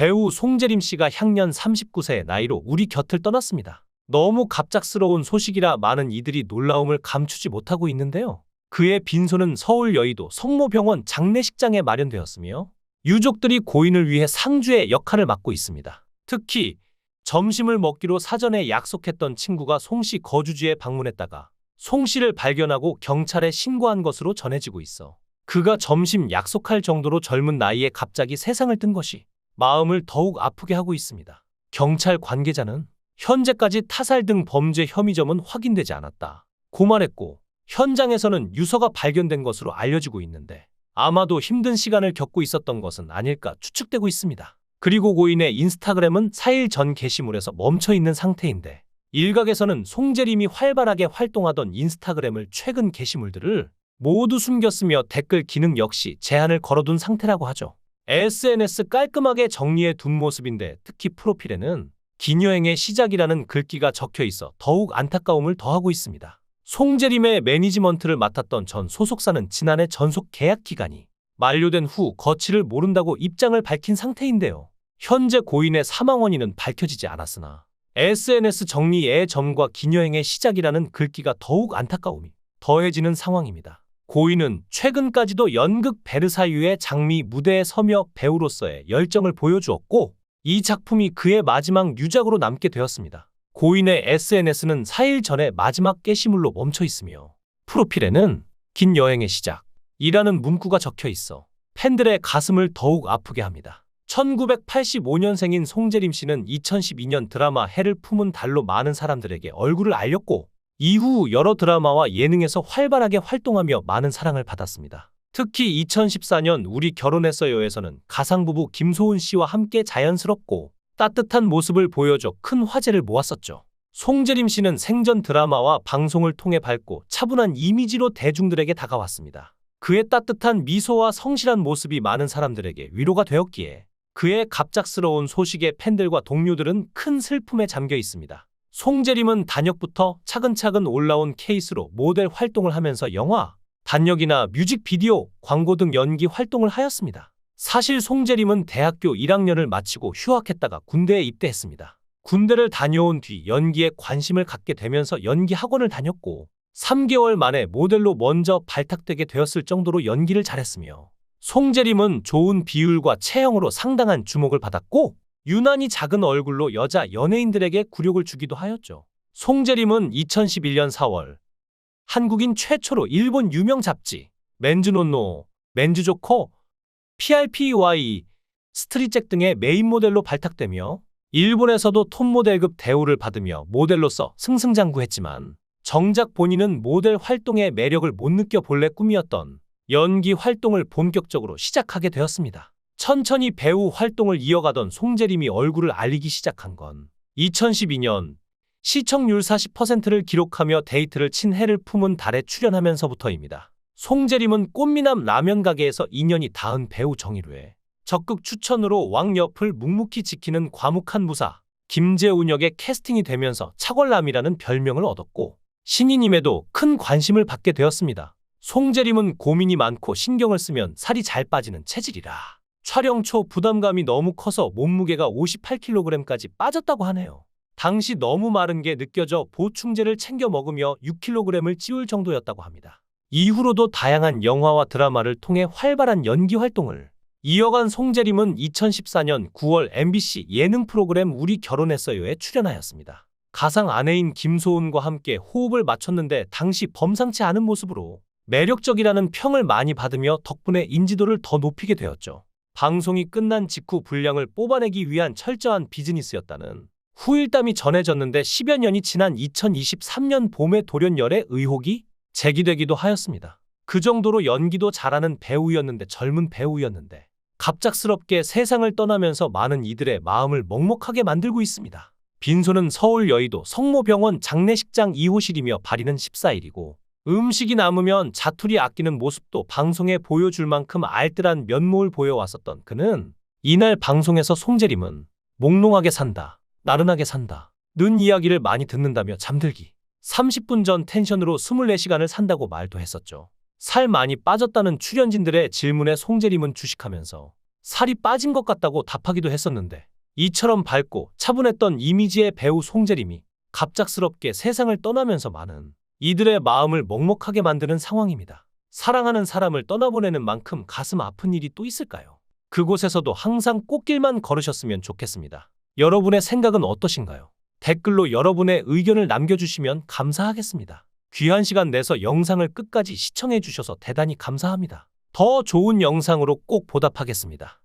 배우 송재림 씨가 향년 39세의 나이로 우리 곁을 떠났습니다. 너무 갑작스러운 소식이라 많은 이들이 놀라움을 감추지 못하고 있는데요. 그의 빈소는 서울 여의도 성모병원 장례식장에 마련되었으며 유족들이 고인을 위해 상주의 역할을 맡고 있습니다. 특히 점심을 먹기로 사전에 약속했던 친구가 송 씨 거주지에 방문했다가 송 씨를 발견하고 경찰에 신고한 것으로 전해지고 있어 그가 점심 약속할 정도로 젊은 나이에 갑자기 세상을 뜬 것이 마음을 더욱 아프게 하고 있습니다. 경찰 관계자는 현재까지 타살 등 범죄 혐의점은 확인되지 않았다. 고말했고 현장에서는 유서가 발견된 것으로 알려지고 있는데 아마도 힘든 시간을 겪고 있었던 것은 아닐까 추측되고 있습니다. 그리고 고인의 인스타그램은 4일 전 게시물에서 멈춰 있는 상태인데 일각에서는 송재림이 활발하게 활동하던 인스타그램을 최근 게시물들을 모두 숨겼으며 댓글 기능 역시 제한을 걸어둔 상태라고 하죠. SNS 깔끔하게 정리해 둔 모습인데 특히 프로필에는 긴 여행의 시작이라는 글귀가 적혀 있어 더욱 안타까움을 더하고 있습니다. 송재림의 매니지먼트를 맡았던 전 소속사는 지난해 전속 계약 기간이 만료된 후 거취를 모른다고 입장을 밝힌 상태인데요. 현재 고인의 사망 원인은 밝혀지지 않았으나 SNS 정리의 점과 긴 여행의 시작이라는 글귀가 더욱 안타까움이 더해지는 상황입니다. 고인은 최근까지도 연극 베르사유의 장미 무대에 서며 배우로서의 열정을 보여주었고 이 작품이 그의 마지막 유작으로 남게 되었습니다. 고인의 SNS는 4일 전에 마지막 게시물로 멈춰 있으며 프로필에는 긴 여행의 시작 이라는 문구가 적혀 있어 팬들의 가슴을 더욱 아프게 합니다. 1985년생인 송재림 씨는 2012년 드라마 해를 품은 달로 많은 사람들에게 얼굴을 알렸고 이후 여러 드라마와 예능에서 활발하게 활동하며 많은 사랑을 받았습니다. 특히 2014년 우리 결혼했어요에서는 가상부부 김소은 씨와 함께 자연스럽고 따뜻한 모습을 보여줘 큰 화제를 모았었죠. 송재림 씨는 생전 드라마와 방송을 통해 밝고 차분한 이미지로 대중들에게 다가왔습니다. 그의 따뜻한 미소와 성실한 모습이 많은 사람들에게 위로가 되었기에 그의 갑작스러운 소식에 팬들과 동료들은 큰 슬픔에 잠겨 있습니다. 송재림은 단역부터 차근차근 올라온 케이스로 모델 활동을 하면서 영화, 단역이나 뮤직비디오, 광고 등 연기 활동을 하였습니다. 사실 송재림은 대학교 1학년을 마치고 휴학했다가 군대에 입대했습니다. 군대를 다녀온 뒤 연기에 관심을 갖게 되면서 연기 학원을 다녔고 3개월 만에 모델로 먼저 발탁되게 되었을 정도로 연기를 잘했으며 송재림은 좋은 비율과 체형으로 상당한 주목을 받았고 유난히 작은 얼굴로 여자 연예인들에게 굴욕을 주기도 하였죠. 송재림은 2011년 4월 한국인 최초로 일본 유명 잡지 맨즈노노, 맨즈조커, PRPY, 스트릿잭 등의 메인 모델로 발탁되며 일본에서도 톱 모델급 대우를 받으며 모델로서 승승장구했지만 정작 본인은 모델 활동의 매력을 못 느껴 본래 꿈이었던 연기 활동을 본격적으로 시작하게 되었습니다. 천천히 배우 활동을 이어가던 송재림이 얼굴을 알리기 시작한 건 2012년 시청률 40%를 기록하며 데이트를 친 해를 품은 달에 출연하면서부터입니다. 송재림은 꽃미남 라면 가게에서 인연이 닿은 배우 정희루의 적극 추천으로 왕 옆을 묵묵히 지키는 과묵한 무사 김재훈 역에 캐스팅이 되면서 차궐남이라는 별명을 얻었고 신인임에도 큰 관심을 받게 되었습니다. 송재림은 고민이 많고 신경을 쓰면 살이 잘 빠지는 체질이라 촬영 초 부담감이 너무 커서 몸무게가 58kg까지 빠졌다고 하네요. 당시 너무 마른 게 느껴져 보충제를 챙겨 먹으며 6kg을 찌울 정도였다고 합니다. 이후로도 다양한 영화와 드라마를 통해 활발한 연기 활동을 이어간 송재림은 2014년 9월 MBC 예능 프로그램 우리 결혼했어요에 출연하였습니다. 가상 아내인 김소은과 함께 호흡을 맞췄는데 당시 범상치 않은 모습으로 매력적이라는 평을 많이 받으며 덕분에 인지도를 더 높이게 되었죠. 방송이 끝난 직후 분량을 뽑아내기 위한 철저한 비즈니스였다는 후일담이 전해졌는데 10여 년이 지난 2023년 봄에 돌연열의 의혹이 제기되기도 하였습니다. 그 정도로 연기도 잘하는 배우였는데 젊은 배우였는데 갑작스럽게 세상을 떠나면서 많은 이들의 마음을 먹먹하게 만들고 있습니다. 빈소는 서울 여의도 성모병원 장례식장 2호실이며 발이는 14일이고 음식이 남으면 자투리 아끼는 모습도 방송에 보여줄 만큼 알뜰한 면모를 보여왔었던 그는 이날 방송에서 송재림은 몽롱하게 산다, 나른하게 산다, 는 이야기를 많이 듣는다며 잠들기. 30분 전 텐션으로 24시간을 산다고 말도 했었죠. 살 많이 빠졌다는 출연진들의 질문에 송재림은 주식하면서 살이 빠진 것 같다고 답하기도 했었는데 이처럼 밝고 차분했던 이미지의 배우 송재림이 갑작스럽게 세상을 떠나면서 많은 이들의 마음을 먹먹하게 만드는 상황입니다. 사랑하는 사람을 떠나보내는 만큼 가슴 아픈 일이 또 있을까요? 그곳에서도 항상 꽃길만 걸으셨으면 좋겠습니다. 여러분의 생각은 어떠신가요? 댓글로 여러분의 의견을 남겨주시면 감사하겠습니다. 귀한 시간 내서 영상을 끝까지 시청해 주셔서 대단히 감사합니다. 더 좋은 영상으로 꼭 보답하겠습니다.